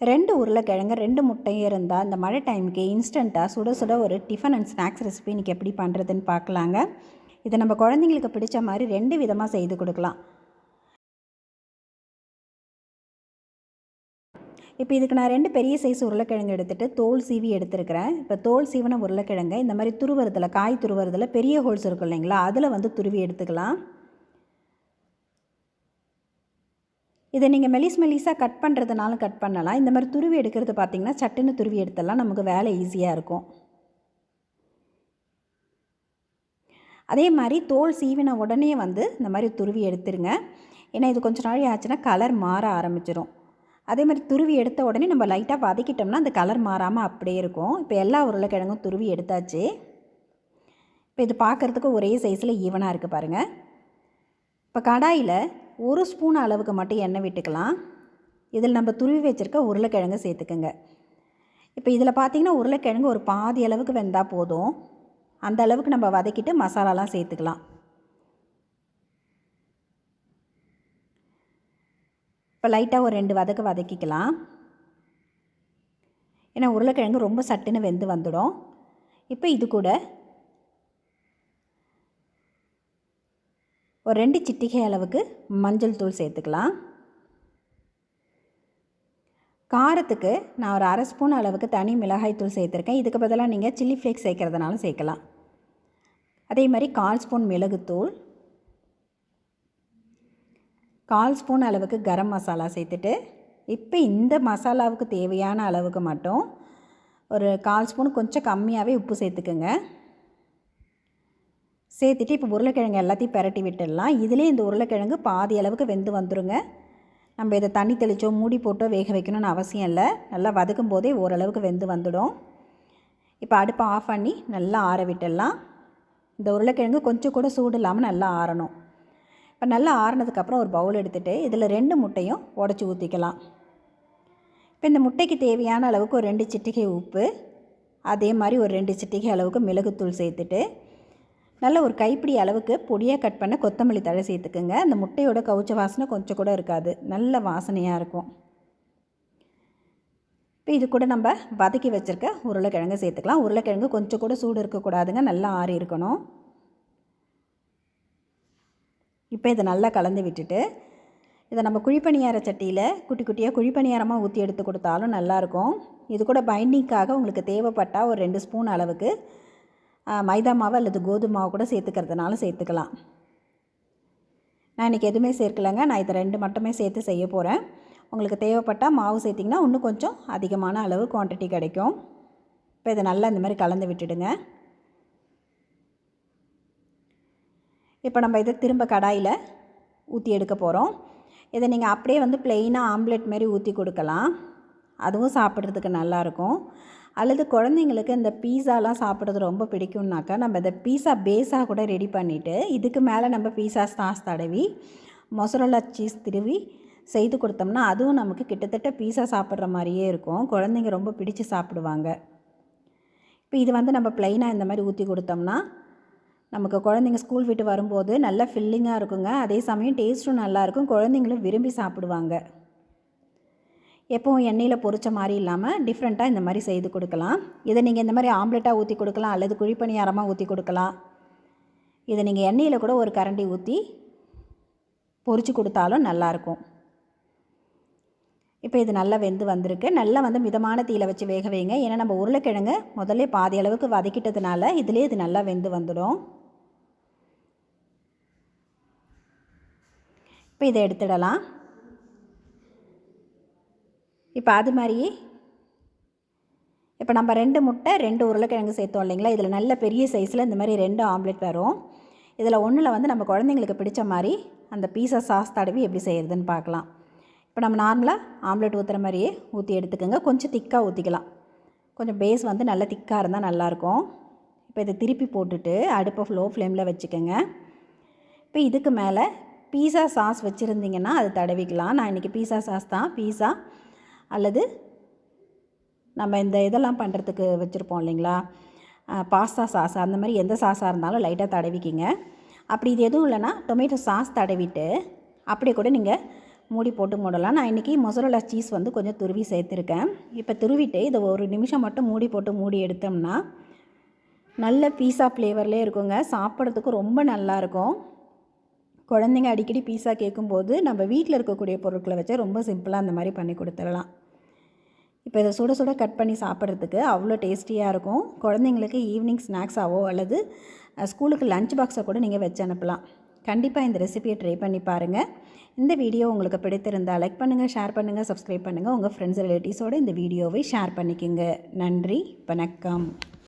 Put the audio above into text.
ரெண்டு உருளைக்கிழங்கு ரெண்டு முட்டையும் இருந்தால் இந்த மழை டைமுக்கு இன்ஸ்டண்ட்டாக சுட சுட ஒரு டிஃபன் அண்ட் ஸ்நாக்ஸ் ரெசிபி இன்றைக்கி எப்படி பண்ணுறதுன்னு பார்க்கலாங்க. இதை நம்ம குழந்தைங்களுக்கு பிடிச்ச மாதிரி ரெண்டு விதமாக செய்து கொடுக்கலாம். இப்போ இதுக்கு நான் ரெண்டு பெரிய சைஸ் உருளைக்கிழங்கு எடுத்துகிட்டு தோல் சீவி எடுத்துருக்கிறேன். இப்போ தோல் சீவன உருளைக்கிழங்கை இந்த மாதிரி துருவுறதில் காய் துருவுறதில் பெரிய ஹோல்ஸ் இருக்கும் இல்லைங்களா அதில் வந்து துருவி எடுத்துக்கலாம். இதை நீங்கள் மெலிஸ் மெலிஸாக கட் பண்ணுறதுனாலும் கட் பண்ணலாம். இந்த மாதிரி துருவி எடுக்கிறது பார்த்திங்கன்னா சட்டுன்னு துருவி எடுத்துடலாம். நமக்கு வேலை ஈஸியாக இருக்கும். அதே மாதிரி தோல் சீவின உடனே வந்து இந்த மாதிரி துருவி எடுத்துருங்க. ஏன்னா இது கொஞ்ச நாள் ஆச்சுன்னா கலர் மாற ஆரம்பிச்சிடும் அதே மாதிரி துருவி எடுத்த உடனே நம்ம லைட்டாக வதக்கிட்டோம்னா அந்த கலர் மாறாமல் அப்படியே இருக்கும். இப்போ எல்லா உருளைக்கிழங்கும் துருவி எடுத்தாச்சு. இப்போ இது பார்க்குறதுக்கு ஒரே சைஸில் ஈவனாக இருக்குது பாருங்கள் இப்போ கடாயில் ஒரு ஸ்பூன் அளவுக்கு மட்டும் எண்ணெய் விட்டுக்கலாம். இதில் நம்ம துருவி வச்சுருக்க உருளைக்கிழங்கு சேர்த்துக்குங்க. இப்போ இதில் பார்த்திங்கன்னா உருளைக்கிழங்கு ஒரு பாதி அளவுக்கு வெந்தால் போதும். அந்த அளவுக்கு நம்ம வதக்கிட்டு மசாலாலாம் சேர்த்துக்கலாம். இப்போ லைட்டாக ஒரு ரெண்டு வதக்கு வதக்கிக்கலாம். ஏன்னா உருளைக்கிழங்கு ரொம்ப சட்டுன்னு வெந்து வந்துடும். இப்போ இது கூட ஒரு ரெண்டு சிட்டிகை அளவுக்கு மஞ்சள் தூள் சேர்த்துக்கலாம். காரத்துக்கு நான் ஒரு அரை ஸ்பூன் அளவுக்கு தனி மிளகாய் தூள் சேர்த்துருக்கேன். இதுக்கு பதிலாக நீங்கள் சில்லி ஃப்ளேக்ஸ் சேர்க்குறதுனாலும் சேர்க்கலாம். அதே மாதிரி கால் ஸ்பூன் மிளகுத்தூள் கால் ஸ்பூன் அளவுக்கு கரம் மசாலா சேர்த்துட்டு இப்போ இந்த மசாலாவுக்கு தேவையான அளவுக்கு மட்டும் ஒரு கால் ஸ்பூன் கொஞ்சம் கம்மியாகவே உப்பு சேர்த்துக்குங்க. சேர்த்துட்டு இப்போ உருளைக்கிழங்கு எல்லாத்தையும் பெரட்டி விட்டுடலாம். இதிலே இந்த உருளைக்கிழங்கு பாதி அளவுக்கு வெந்து வந்துடுங்க நம்ம இதை தண்ணி தெளிச்சோ மூடி போட்டோ வேக வைக்கணும்னு அவசியம் இல்லை. நல்லா வதக்கும் போதே ஓரளவுக்கு வெந்து வந்துடும். இப்போ அடுப்பை ஆஃப் பண்ணி நல்லா ஆற விட்டுடலாம். இந்த உருளைக்கிழங்கு கொஞ்சம் கூட சூடு இல்லாமல் நல்லா ஆறணும். இப்போ நல்லா ஆறினதுக்கப்புறம் ஒரு பவுல் எடுத்துகிட்டு இதில் ரெண்டு முட்டையும் உடச்சி ஊற்றிக்கலாம் இப்போ இந்த முட்டைக்கு தேவையான அளவுக்கு ஒரு ரெண்டு சிட்டிகை உப்பு அதே மாதிரி ஒரு ரெண்டு சிட்டிகை அளவுக்கு மிளகுத்தூள் சேர்த்துட்டு நல்ல ஒரு கைப்பிடி அளவுக்கு பொடியாக கட் பண்ண கொத்தமல்லி தழை சேர்த்துக்குங்க. அந்த முட்டையோட கவுச்ச வாசனை கொஞ்சம் கூட இருக்காது. நல்ல வாசனையாக இருக்கும். இப்போ இது கூட நம்ம வதக்கி வச்சுருக்க உருளைக்கிழங்கு சேர்த்துக்கலாம். உருளைக்கிழங்கு கொஞ்சம் கூட சூடு இருக்கக்கூடாதுங்க. நல்லா ஆறி இருக்கணும். இப்போ இதை நல்லா கலந்து விட்டுட்டு இதை நம்ம குழிப்பணியார சட்டியில் குட்டி குட்டியாக குழிப்பணியாரமாக ஊற்றி எடுத்து கொடுத்தாலும் நல்லாயிருக்கும் இது கூட பைண்டிங்க்காக உங்களுக்கு தேவைப்பட்டால் ஒரு ரெண்டு ஸ்பூன் அளவுக்கு மைதா மாவு அல்லது கோதுமை மாவு கூட சேர்த்துக்கிறதுனால சேர்த்துக்கலாம். நான் இன்றைக்கி எதுவுமே சேர்க்கலைங்க. நான் இதை ரெண்டு மட்டுமே சேர்த்து செய்ய போகிறேன் உங்களுக்கு தேவைப்பட்டால் மாவு சேர்த்திங்கன்னா இன்னும் கொஞ்சம் அதிகமான அளவு குவான்டிட்டி கிடைக்கும். இப்போ இதை நல்லா இந்த மாதிரி கலந்து விட்டுடுங்க. இப்போ நம்ம இதை திரும்ப கடாயில் ஊற்றி எடுக்க போகிறோம் இதை நீங்கள் அப்படியே வந்து ப்ளெயினாக ஆம்லெட் மாதிரி ஊற்றி கொடுக்கலாம். அதுவும் சாப்பிட்றதுக்கு நல்லாயிருக்கும் அல்லது குழந்தைங்களுக்கு இந்த பீஸாலாம் சாப்பிட்றது ரொம்ப பிடிக்கும்னாக்கா நம்ம இந்த பீஸா பேஸாக கூட ரெடி பண்ணிவிட்டு இதுக்கு மேலே நம்ம பீஸா சாஸ் தடவி மொசரல்லா சீஸ் திருவி செய்து கொடுத்தோம்னா அதுவும் நமக்கு கிட்டத்தட்ட பீஸா சாப்பிட்ற மாதிரியே இருக்கும். குழந்தைங்க ரொம்ப பிடிச்சு சாப்பிடுவாங்க. இப்போ இது வந்து நம்ம ப்ளைனாக இந்த மாதிரி ஊற்றி கொடுத்தோம்னா நமக்கு குழந்தைங்க ஸ்கூல் விட்டு வரும்போது நல்லா ஃபில்லிங்காக இருக்குங்க. அதே சமயம் டேஸ்ட்டும் நல்லாயிருக்கும் குழந்தைங்களும் விரும்பி சாப்பிடுவாங்க. எப்போவும் எண்ணெயில் பொறிச்ச மாதிரி இல்லாமல் டிஃப்ரெண்ட்டாக இந்த மாதிரி செய்து கொடுக்கலாம். இதை நீங்கள் இந்த மாதிரி ஆம்லெட்டாக ஊற்றி கொடுக்கலாம் அல்லது குழிப்பணியாரமாக ஊற்றி கொடுக்கலாம். இதை நீங்கள் எண்ணெயில் கூட ஒரு கரண்டி ஊற்றி பொறிச்சு கொடுத்தாலும் நல்லாயிருக்கும் இப்போ இது நல்லா வெந்து வந்திருக்கு. நல்லா வந்து மிதமான தீயில் வச்சு வேக வைங்க. ஏன்னா நம்ம உருளைக்கிழங்கு முதல்ல பாதி அளவுக்கு வதக்கிட்டதுனால இதிலே இது நல்லா வெந்து வந்துடும். இப்போ இதை எடுத்துடலாம். இப்போ அது மாதிரியே இப்போ நம்ம ரெண்டு முட்டை ரெண்டு உருளைக்கிழங்கு சேர்த்தோம் இல்லைங்களா? இதில் நல்ல பெரிய சைஸில் இந்த மாதிரி ரெண்டு ஆம்லெட் வரும். இதில் ஒன்றில் வந்து நம்ம குழந்தைங்களுக்கு பிடிச்ச மாதிரி அந்த பீஸா சாஸ் தடவி எப்படி செய்கிறதுன்னு பார்க்கலாம். இப்போ நம்ம நார்மலாக ஆம்லெட் ஊற்றுற மாதிரியே ஊற்றி எடுத்துக்கோங்க. கொஞ்சம் திக்காக ஊற்றிக்கலாம் கொஞ்சம் பேஸ் வந்து நல்லா திக்காக இருந்தால் நல்லாயிருக்கும். இப்போ இதை திருப்பி போட்டுட்டு அடுப்பை லோ ஃப்ளேமில் வச்சுக்கோங்க. இப்போ இதுக்கு மேலே பீஸா சாஸ் வச்சுருந்தீங்கன்னா அது தடவிக்கலாம். நான் இன்றைக்கி பீஸா சாஸ் தான். பீஸா அல்லது நம்ம இந்த இதெல்லாம் பண்ணுறதுக்கு வச்சுருப்போம் இல்லைங்களா? பாஸ்தா சாஸ் அந்த மாதிரி எந்த சாஸாக இருந்தாலும் லைட்டாக தடவிக்கிங்க. அப்படி இது எதுவும் இல்லைன்னா டொமேட்டோ சாஸ் தடவிட்டு அப்படியே கூட நீங்கள் மூடி போட்டு மூடலாம். நான் இன்றைக்கி மொசரலா சீஸ் வந்து கொஞ்சம் துருவி சேர்த்துருக்கேன். இப்போ துருவிட்டு இதை ஒரு நிமிஷம் மட்டும் மூடி போட்டு மூடி எடுத்தோம்னா நல்ல பீஸா ஃப்ளேவர்லேயே இருக்குங்க. சாப்பிட்றதுக்கு ரொம்ப நல்லாயிருக்கும் குழந்தைங்க அடிக்கடி பீஸா கேட்கும்போது நம்ம வீட்டில் இருக்கக்கூடிய பொருட்களை வச்சு ரொம்ப சிம்பிளாக அந்த மாதிரி பண்ணி கொடுத்துடலாம். இப்போ இதை சுட சுட கட் பண்ணி சாப்பிட்றதுக்கு அவ்வளோ டேஸ்டியாக இருக்கும். குழந்தைங்களுக்கு ஈவினிங் ஸ்நாக்ஸாவோ அல்லது ஸ்கூலுக்கு லஞ்ச் பாக்ஸை கூட நீங்கள் வச்சு அனுப்பலாம். கண்டிப்பாக இந்த ரெசிபியை ட்ரை பண்ணி பாருங்கள் இந்த வீடியோ உங்களுக்கு பிடித்திருந்தால் லைக் பண்ணுங்கள் ஷேர் பண்ணுங்கள் சப்ஸ்கிரைப் பண்ணுங்கள் உங்கள் ஃப்ரெண்ட்ஸ் ரிலேட்டிவ்ஸோடு இந்த வீடியோவை ஷேர் பண்ணிக்கோங்க. நன்றி வணக்கம்.